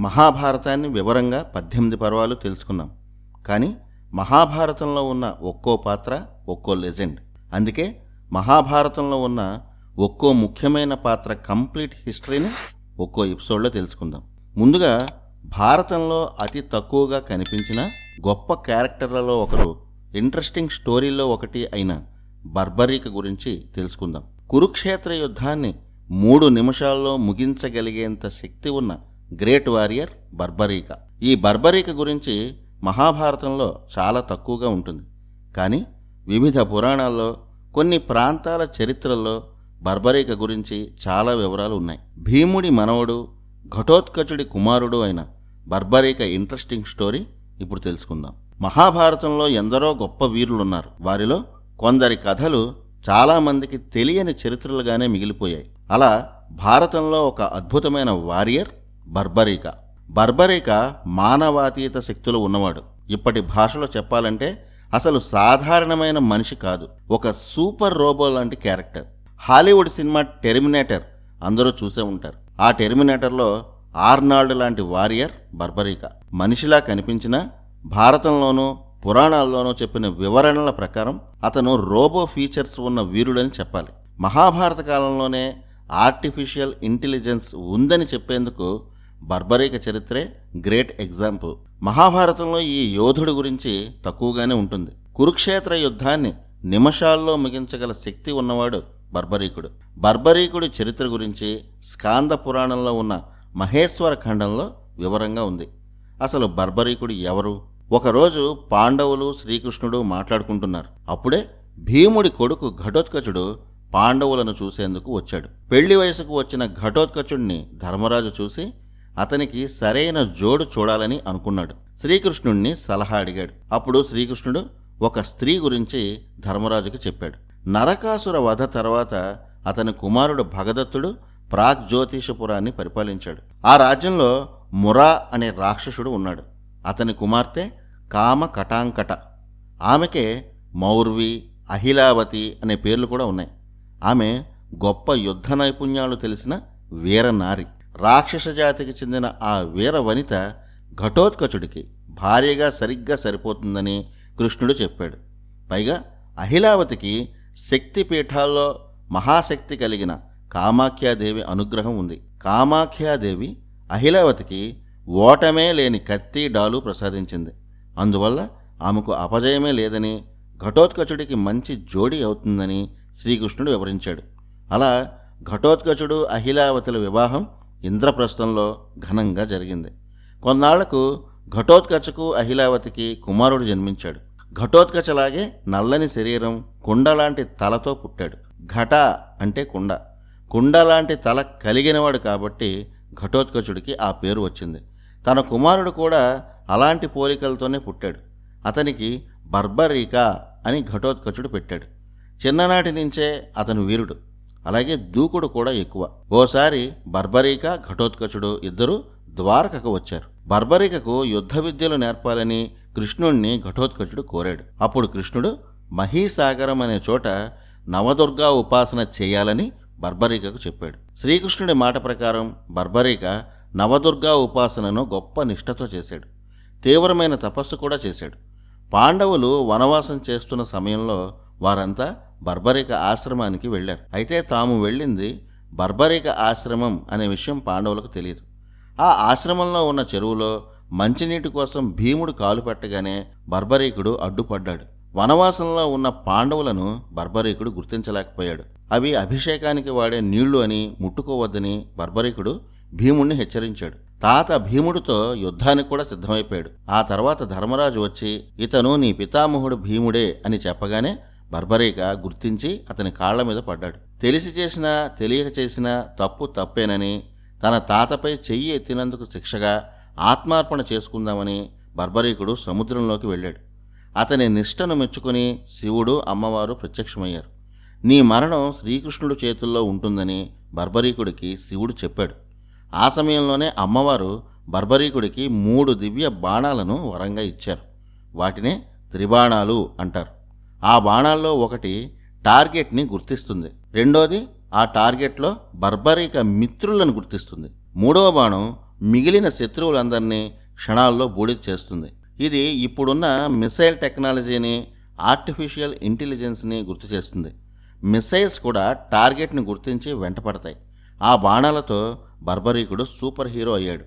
మహాభారతాన్ని వివరంగా పద్దెనిమిది పర్వాలు తెలుసుకున్నాం. కానీ మహాభారతంలో ఉన్న ఒక్కో పాత్ర ఒక్కో లెజెండ్. అందుకే మహాభారతంలో ఉన్న ఒక్కో ముఖ్యమైన పాత్ర కంప్లీట్ హిస్టరీని ఒక్కో ఎపిసోడ్లో తెలుసుకుందాం. ముందుగా భారతంలో అతి తక్కువగా కనిపించిన గొప్ప క్యారెక్టర్లలో ఒకరు ఇంట్రెస్టింగ్ స్టోరీలో ఒకటి అయిన బర్బరీక గురించి తెలుసుకుందాం. కురుక్షేత్ర యుద్ధాన్ని మూడు నిమిషాల్లో ముగించగలిగేంత శక్తి ఉన్న గ్రేట్ వారియర్ బర్బరీక. ఈ బర్బరీక గురించి మహాభారతంలో చాలా తక్కువగా ఉంటుంది. కానీ వివిధ పురాణాల్లో కొన్ని ప్రాంతాల చరిత్రల్లో బర్బరీక గురించి చాలా వివరాలు ఉన్నాయి. భీముడి మనవడు ఘటోత్కచుడి కుమారుడు అయిన బర్బరీక ఇంట్రెస్టింగ్ స్టోరీ ఇప్పుడు తెలుసుకుందాం. మహాభారతంలో ఎందరో గొప్ప వీరులున్నారు. వారిలో కొందరి కథలు చాలామందికి తెలియని చరిత్రలుగానే మిగిలిపోయాయి. అలా భారతంలో ఒక అద్భుతమైన వారియర్ బర్బరీక. బర్బరీక మానవాతీత శక్తులు ఉన్నవాడు. ఇప్పటి భాషలో చెప్పాలంటే అసలు సాధారణమైన మనిషి కాదు. ఒక సూపర్ రోబో లాంటి క్యారెక్టర్. Hollywood cinema Terminator. అందరూ చూసే ఉంటారు. ఆ టెర్మినేటర్లో ఆర్నాల్డ్ లాంటి వారియర్ బర్బరీక. మనిషిలా కనిపించిన భారతంలోనూ పురాణాల్లోనూ చెప్పిన వివరణల ప్రకారం అతను రోబో ఫీచర్స్ ఉన్న వీరుడని చెప్పాలి. మహాభారత కాలంలోనే ఆర్టిఫిషియల్ ఇంటెలిజెన్స్ ఉందని చెప్పేందుకు బర్బరీక చరిత్రే గ్రేట్ ఎగ్జాంపుల్. మహాభారతంలో ఈ యోధుడి గురించి తక్కువగానే ఉంటుంది. కురుక్షేత్ర యుద్ధాన్ని నిమిషాల్లో ముగించగల శక్తి ఉన్నవాడు బర్బరీకుడు. బర్బరీకుడి చరిత్ర గురించి స్కాంద పురాణంలో ఉన్న మహేశ్వర ఖండంలో వివరంగా ఉంది. అసలు బర్బరీకుడు ఎవరు? ఒకరోజు పాండవులు శ్రీకృష్ణుడు మాట్లాడుకుంటున్నారు. అప్పుడే భీముడి కొడుకు ఘటోత్కచుడు పాండవులను చూసేందుకు వచ్చాడు. పెళ్ళి వయసుకు వచ్చిన ఘటోత్కచుడిని ధర్మరాజు చూసి అతనికి సరైన జోడు చూడాలని అనుకున్నాడు. శ్రీకృష్ణుణ్ణి సలహా అడిగాడు. అప్పుడు శ్రీకృష్ణుడు ఒక స్త్రీ గురించి ధర్మరాజుకి చెప్పాడు. నరకాసుర వధ తర్వాత అతని కుమారుడు భగదత్తుడు ప్రాగ్ జ్యోతిషపురాన్ని పరిపాలించాడు. ఆ రాజ్యంలో మురా అనే రాక్షసుడు ఉన్నాడు. అతని కుమార్తె కామ కటాంకట. ఆమెకే మౌర్వి అహిలావతి అనే పేర్లు కూడా ఉన్నాయి. ఆమె గొప్ప యుద్ధ నైపుణ్యాలు తెలిసిన వీరనారి రాక్షస జాతికి చెందిన ఆ వీర వనిత ఘటోత్కచుడికి భార్యగా సరిగ్గా సరిపోతుందని కృష్ణుడు చెప్పాడు. పైగా అహిలావతికి శక్తి పీఠాల్లో మహాశక్తి కలిగిన కామాఖ్యాదేవి అనుగ్రహం ఉంది. కామాఖ్యాదేవి అహిలావతికి ఓటమే లేని కత్తి డాలు ప్రసాదించింది. అందువల్ల ఆమెకు అపజయమే లేదని ఘటోత్కచుడికి మంచి జోడి అవుతుందని శ్రీకృష్ణుడు వివరించాడు. అలా ఘటోత్కచుడు అహిలావతుల వివాహం ఇంద్రప్రస్థంలో ఘనంగా జరిగింది. కొన్నాళ్ళకు ఘటోత్కచకు అహిలావతికి కుమారుడు జన్మించాడు. ఘటోత్కచలాగే నల్లని శరీరం కుండలాంటి తలతో పుట్టాడు. ఘట అంటే కుండ. కుండలాంటి తల కలిగినవాడు కాబట్టి ఘటోత్కచుడికి ఆ పేరు వచ్చింది. తన కుమారుడు కూడా అలాంటి పోలికలతోనే పుట్టాడు. అతనికి బర్బరీక అని ఘటోత్కచుడు పెట్టాడు. చిన్ననాటి నుంచే అతను వీరుడు. అలాగే దూకుడు కూడా ఎక్కువ. ఓసారి బర్బరీక ఘటోత్కచుడు ఇద్దరు ద్వారకకు వచ్చారు. బర్బరికకు యుద్ధ విద్యలు నేర్పాలని కృష్ణుణ్ణి ఘటోత్కచుడు కోరాడు. అప్పుడు కృష్ణుడు మహీసాగరం అనే చోట నవదుర్గా ఉపాసన చేయాలని బర్బరికకు చెప్పాడు. శ్రీకృష్ణుడి మాట ప్రకారం బర్బరిక నవదుర్గా ఉపాసనను గొప్ప నిష్ఠతో చేశాడు. తీవ్రమైన తపస్సు కూడా చేశాడు. పాండవులు వనవాసం చేస్తున్న సమయంలో వారంతా బర్బరిక ఆశ్రమానికి వెళ్ళారు. అయితే తాము వెళ్ళింది బర్బరిక ఆశ్రమం అనే విషయం పాండవులకు తెలియదు. ఆ ఆశ్రమంలో ఉన్న చెరువులో మంచినీటి కోసం భీముడు కాలు పెట్టగానే బర్బరీకుడు అడ్డుపడ్డాడు. వనవాసంలో ఉన్న పాండవులను బర్బరీకుడు గుర్తించలేకపోయాడు. అవి అభిషేకానికి వాడే నీళ్ళు అని ముట్టుకోవద్దని బర్బరీకుడు భీముణ్ణి హెచ్చరించాడు. తాత భీముడితో యుద్ధానికి కూడా సిద్ధమైపోయాడు. ఆ తర్వాత ధర్మరాజు వచ్చి ఇతను నీ పితామహుడు భీముడే అని చెప్పగానే బర్బరీగా గుర్తించి అతని కాళ్ళ మీద పడ్డాడు. తెలిసి చేసినా తెలియక చేసినా తప్పు తప్పేనని తన తాతపై చెయ్యి ఎత్తినందుకు శిక్షగా ఆత్మార్పణ చేసుకుందామని బర్బరీకుడు సముద్రంలోకి వెళ్ళాడు. అతని నిష్టను మెచ్చుకుని శివుడు అమ్మవారు ప్రత్యక్షమయ్యారు. నీ మరణం శ్రీకృష్ణుడు చేతుల్లో ఉంటుందని బర్బరీకుడికి శివుడు చెప్పాడు. ఆ సమయంలోనే అమ్మవారు బర్బరీకుడికి మూడు దివ్య బాణాలను వరంగా ఇచ్చారు. వాటినే త్రిబాణాలు అంటారు. ఆ బాణాల్లో ఒకటి టార్గెట్ని గుర్తిస్తుంది. రెండోది ఆ టార్గెట్లో బర్బరీక మిత్రులను గుర్తిస్తుంది. మూడవ బాణం మిగిలిన శత్రువులందరినీ క్షణాల్లో బూడిద చేస్తుంది. ఇది ఇప్పుడున్న మిసైల్ టెక్నాలజీని ఆర్టిఫిషియల్ ఇంటెలిజెన్స్ని గుర్తు చేస్తుంది. మిసైల్స్ కూడా టార్గెట్ని గుర్తించి వెంటపడతాయి. ఆ బాణాలతో బర్బరీకుడు సూపర్ హీరో అయ్యాడు.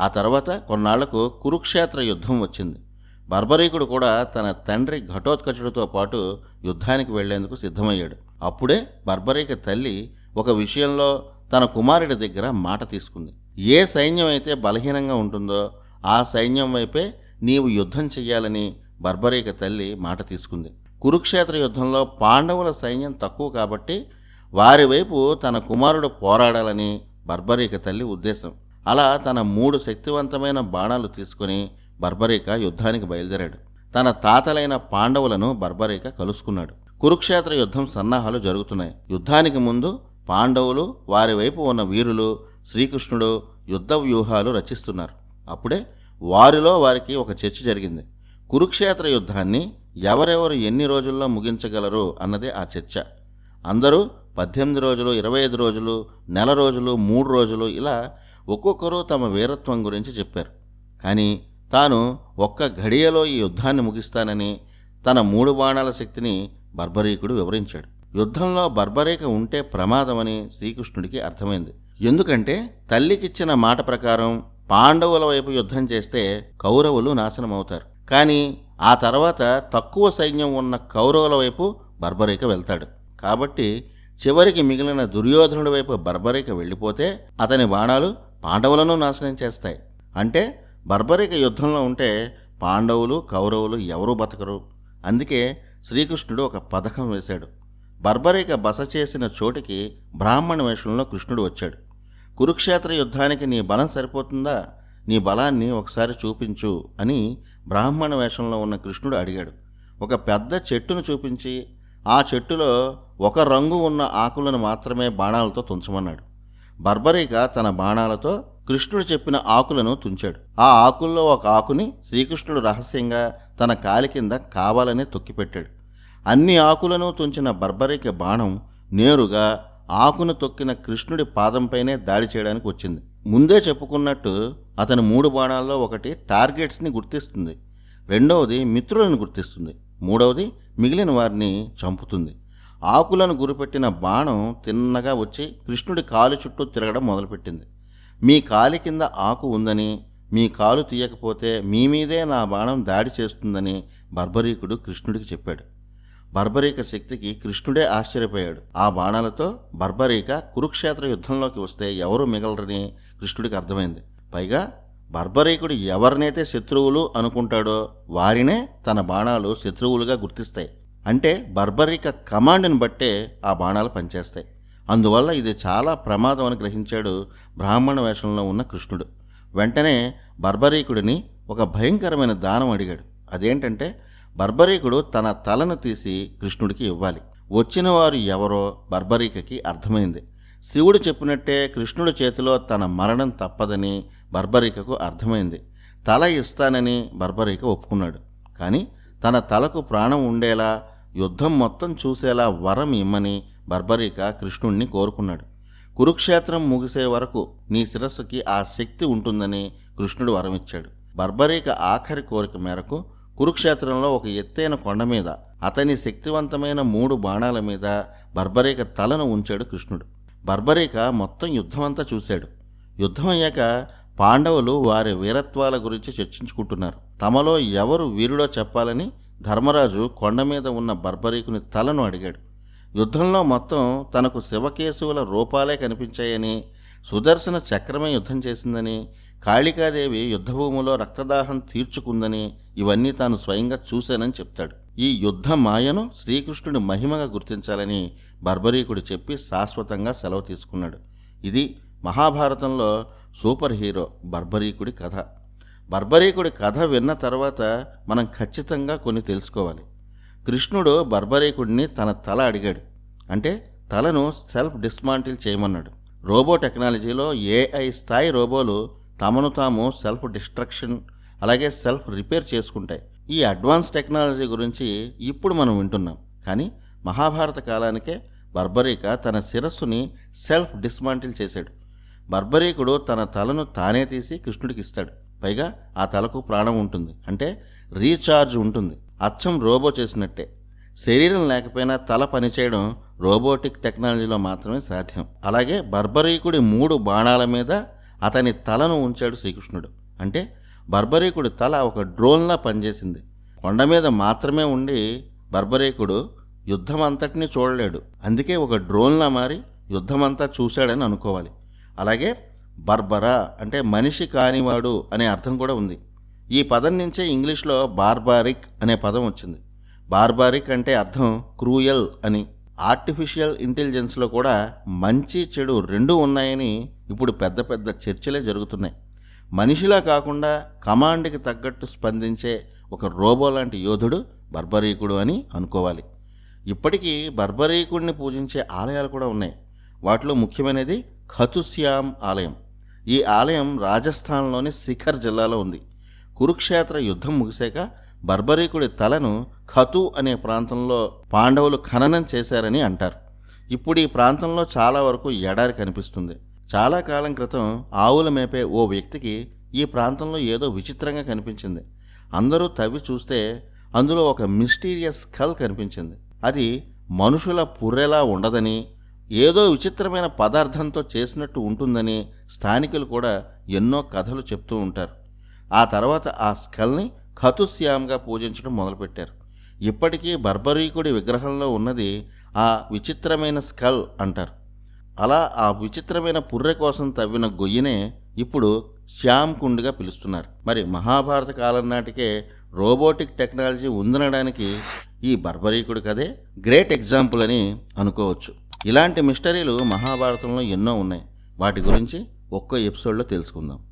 ఆ తర్వాత కొన్నాళ్ళకు కురుక్షేత్ర యుద్ధం వచ్చింది. బర్బరీకుడు కూడా తన తండ్రి ఘటోత్కచుడితో పాటు యుద్ధానికి వెళ్ళేందుకు సిద్ధమయ్యాడు. అప్పుడే బర్బరీక తల్లి ఒక విషయంలో తన కుమారుడి దగ్గర మాట తీసుకుంది. ఏ సైన్యం అయితే బలహీనంగా ఉంటుందో ఆ సైన్యం వైపే నీవు యుద్ధం చెయ్యాలని బర్బరీక తల్లి మాట తీసుకుంది. కురుక్షేత్ర యుద్ధంలో పాండవుల సైన్యం తక్కువ కాబట్టి వారి వైపు తన కుమారుడు పోరాడాలని బర్బరీక తల్లి ఉద్దేశం. అలా తన మూడు శక్తివంతమైన బాణాలు తీసుకుని బర్బరేక యుద్ధానికి బయలుదేరాడు. తన తాతలైన పాండవులను బర్బరేక కలుసుకున్నాడు. కురుక్షేత్ర యుద్ధం సన్నాహాలు జరుగుతున్నాయి. యుద్ధానికి ముందు పాండవులు వారి వైపు ఉన్న వీరులు శ్రీకృష్ణుడు యుద్ధ వ్యూహాలు రచిస్తున్నారు. అప్పుడే వారిలో వారికి ఒక చర్చ జరిగింది. కురుక్షేత్ర యుద్ధాన్ని ఎవరెవరు ఎన్ని రోజుల్లో ముగించగలరు అన్నదే ఆ చర్చ. అందరూ పద్దెనిమిది రోజులు ఇరవై ఐదు రోజులు నెల రోజులు మూడు రోజులు ఇలా ఒక్కొక్కరు తమ వీరత్వం గురించి చెప్పారు. కానీ తాను ఒక్క ఘడియలో ఈ యుద్ధాన్ని ముగిస్తానని తన మూడు బాణాల శక్తిని బర్బరీకుడు వివరించాడు. యుద్ధంలో బర్బరేక ఉంటే ప్రమాదమని శ్రీకృష్ణుడికి అర్థమైంది. ఎందుకంటే తల్లికిచ్చిన మాట ప్రకారం పాండవుల వైపు యుద్ధం చేస్తే కౌరవులు నాశనమవుతారు. కానీ ఆ తర్వాత తక్కువ సైన్యం ఉన్న కౌరవుల వైపు బర్బరేక వెళ్తాడు. కాబట్టి చివరికి మిగిలిన దుర్యోధనుడి వైపు బర్బరేక వెళ్ళిపోతే అతని బాణాలు పాండవులను నాశనం చేస్తాయి. అంటే బర్బరిక యుద్ధంలో ఉంటే పాండవులు కౌరవులు ఎవరూ బతకరు. అందుకే శ్రీకృష్ణుడు ఒక పథకం వేశాడు. బర్బరీక బస చేసిన చోటికి బ్రాహ్మణ వేషంలో కృష్ణుడు వచ్చాడు. కురుక్షేత్ర యుద్ధానికి నీ బలం సరిపోతుందా? నీ బలాన్ని ఒకసారి చూపించు అని బ్రాహ్మణ వేషంలో ఉన్న కృష్ణుడు అడిగాడు. ఒక పెద్ద చెట్టును చూపించి ఆ చెట్టులో ఒక రంగు ఉన్న ఆకులను మాత్రమే బాణాలతో తుంచమన్నాడు. బర్బరీక తన బాణాలతో కృష్ణుడు చెప్పిన ఆకులను తుంచాడు. ఆ ఆకుల్లో ఒక ఆకుని శ్రీకృష్ణుడు రహస్యంగా తన కాలి కింద కావాలనే తొక్కిపెట్టాడు. అన్ని ఆకులను తుంచిన బర్బరీకి బాణం నేరుగా ఆకును తొక్కిన కృష్ణుడి పాదంపైనే దాడి చేయడానికి వచ్చింది. ముందే చెప్పుకున్నట్టు అతని మూడు బాణాల్లో ఒకటి టార్గెట్స్ని గుర్తిస్తుంది. రెండవది మిత్రులను గుర్తిస్తుంది. మూడవది మిగిలిన వారిని చంపుతుంది. ఆకులను గురిపెట్టిన బాణం తిన్నగా వచ్చి కృష్ణుడి కాలు చుట్టూ తిరగడం మొదలుపెట్టింది. మీ కాలి కింద ఆకు ఉందని మీ కాలు తీయకపోతే మీ మీదే నా బాణం దాడి చేస్తుందని బర్బరీకుడు కృష్ణుడికి చెప్పాడు. బర్బరీక శక్తికి కృష్ణుడే ఆశ్చర్యపోయాడు. ఆ బాణాలతో బర్బరీక కురుక్షేత్ర యుద్ధంలోకి వస్తే ఎవరు మిగలరని కృష్ణుడికి అర్థమైంది. పైగా బర్బరీకుడు ఎవరినైతే శత్రువులు అనుకుంటాడో వారినే తన బాణాలు శత్రువులుగా గుర్తిస్తాయి. అంటే బర్బరీక కమాండ్ని బట్టే ఆ బాణాలు పనిచేస్తాయి. అందువల్ల ఇది చాలా ప్రమాదం అని గ్రహించాడు బ్రాహ్మణ వేషంలో ఉన్న కృష్ణుడు. వెంటనే బర్బరీకుడిని ఒక భయంకరమైన దానం అడిగాడు. అదేంటంటే బర్బరీకుడు తన తలను తీసి కృష్ణుడికి ఇవ్వాలి. వచ్చిన వారు ఎవరో బర్బరీకకి అర్థమైంది. శివుడు చెప్పినట్టే కృష్ణుడి చేతిలో తన మరణం తప్పదని బర్బరీకకు అర్థమైంది. తల ఇస్తానని బర్బరీక ఒప్పుకున్నాడు. కానీ తన తలకు ప్రాణం ఉండేలా యుద్ధం మొత్తం చూసేలా వరం ఇమ్మని బర్బరీక కృష్ణుణ్ణి కోరుకున్నాడు. కురుక్షేత్రం ముగిసే వరకు నీ శిరస్సుకి ఆ శక్తి ఉంటుందని కృష్ణుడు వరమిచ్చాడు. బర్బరీక ఆఖరి కోరిక మేరకు కురుక్షేత్రంలో ఒక ఎత్తైన కొండ మీద అతని శక్తివంతమైన మూడు బాణాల మీద బర్బరీక తలను ఉంచాడు కృష్ణుడు. బర్బరీక మొత్తం యుద్ధమంతా చూశాడు. యుద్ధం అయ్యాక పాండవులు వారి వీరత్వాల గురించి చర్చించుకుంటున్నారు. తమలో ఎవరు వీరుడో చెప్పాలని ధర్మరాజు కొండ మీద ఉన్న బర్బరీకుని తలను అడిగాడు. యుద్ధంలో మొత్తం తనకు శివకేశవుల రూపాలే కనిపించాయని సుదర్శన చక్రమే యుద్ధం చేసిందని కాళికాదేవి యుద్ధభూమిలో రక్తదాహం తీర్చుకుందని ఇవన్నీ తాను స్వయంగా చూశానని చెప్తాడు. ఈ యుద్ధ మాయను శ్రీకృష్ణుడి మహిమగా గుర్తించాలని బర్బరీకుడు చెప్పి శాశ్వతంగా సెలవు తీసుకున్నాడు. ఇది మహాభారతంలో సూపర్ హీరో బర్బరీకుడి కథ. బర్బరీకుడి కథ విన్న తర్వాత మనం ఖచ్చితంగా కొన్ని తెలుసుకోవాలి. కృష్ణుడు బర్బరీకుడిని తన తల అడిగాడు. అంటే తలను సెల్ఫ్ డిస్మాంటిల్ చేయమన్నాడు. రోబో టెక్నాలజీలో ఏఐ స్థాయి రోబోలు తమను తాము సెల్ఫ్ డిస్ట్రక్షన్ అలాగే సెల్ఫ్ రిపేర్ చేసుకుంటాయి. ఈ అడ్వాన్స్ టెక్నాలజీ గురించి ఇప్పుడు మనం వింటున్నాం. కానీ మహాభారత కాలానికే బర్బరీక తన శిరస్సుని సెల్ఫ్ డిస్మాంటిల్ చేశాడు. బర్బరీకుడు తన తలను తానే తీసి కృష్ణుడికి ఇస్తాడు. పైగా ఆ తలకు ప్రాణం ఉంటుంది. అంటే రీఛార్జ్ ఉంటుంది. అచ్చం రోబో చేసినట్టే. శరీరం లేకపోయినా తల పనిచేయడం రోబోటిక్ టెక్నాలజీలో మాత్రమే సాధ్యం. అలాగే బర్బరీకుడి మూడు బాణాల మీద అతని తలను ఉంచాడు శ్రీకృష్ణుడు. అంటే బర్బరీకుడి తల ఒక డ్రోన్లా పనిచేసింది. కొండ మీద మాత్రమే ఉండి బర్బరీకుడు యుద్ధం అంతటినీ చూడలేడు. అందుకే ఒక డ్రోన్లా మారి యుద్ధమంతా చూశాడని అనుకోవాలి. అలాగే బర్బరా అంటే మనిషి కానివాడు అనే అర్థం కూడా ఉంది. ఈ పదం నుంచే ఇంగ్లీష్లో బార్బారిక్ అనే పదం వచ్చింది. బార్బారిక్ అంటే అర్థం క్రూయల్ అని. ఆర్టిఫిషియల్ ఇంటెలిజెన్స్లో కూడా మంచి చెడు రెండూ ఉన్నాయని ఇప్పుడు పెద్ద పెద్ద చర్చలే జరుగుతున్నాయి. మనిషిలా కాకుండా కమాండ్కి తగ్గట్టు స్పందించే ఒక రోబో లాంటి యోధుడు బర్బరీకుడు అని అనుకోవాలి. ఇప్పటికీ బర్బరీకుడిని పూజించే ఆలయాలు కూడా ఉన్నాయి. వాటిలో ముఖ్యమైనది ఖతుశ్యామ్ ఆలయం. ఈ ఆలయం రాజస్థాన్లోని శిఖర్ జిల్లాలో ఉంది. కురుక్షేత్ర యుద్ధం ముగిశాక బర్బరీకుడి తలను ఖతు అనే ప్రాంతంలో పాండవులు ఖననం చేశారని అంటారు. ఇప్పుడు ఈ ప్రాంతంలో చాలా వరకు ఎడారి కనిపిస్తుంది. చాలా కాలం క్రితం ఆవుల మేపే ఓ వ్యక్తికి ఈ ప్రాంతంలో ఏదో విచిత్రంగా కనిపించింది. అందరూ తవ్వి చూస్తే అందులో ఒక మిస్టీరియస్ స్కల్ కనిపించింది. అది మనుషుల పుర్రెలా ఉండదని ఏదో విచిత్రమైన పదార్థంతో చేసినట్టు ఉంటుందని స్థానికులు కూడా ఎన్నో కథలు చెప్తూ ఉంటారు. ఆ తర్వాత ఆ స్కల్ని ఖతుశ్యామ్గా పూజించడం మొదలుపెట్టారు. ఇప్పటికీ బర్బరీకుడి విగ్రహంలో ఉన్నది ఆ విచిత్రమైన స్కల్ అంటారు. అలా ఆ విచిత్రమైన పుర్రె కోసం తవ్విన గొయ్యినే ఇప్పుడు శ్యామ్ కుండ్గా పిలుస్తున్నారు. మరి మహాభారత కాలం నాటికే రోబోటిక్ టెక్నాలజీ ఉందనడానికి ఈ బర్బరీకుడు కదే గ్రేట్ ఎగ్జాంపుల్ అని అనుకోవచ్చు. ఇలాంటి మిస్టరీలు మహాభారతంలో ఎన్నో ఉన్నాయి. వాటి గురించి ఒక్కో ఎపిసోడ్లో తెలుసుకుందాం.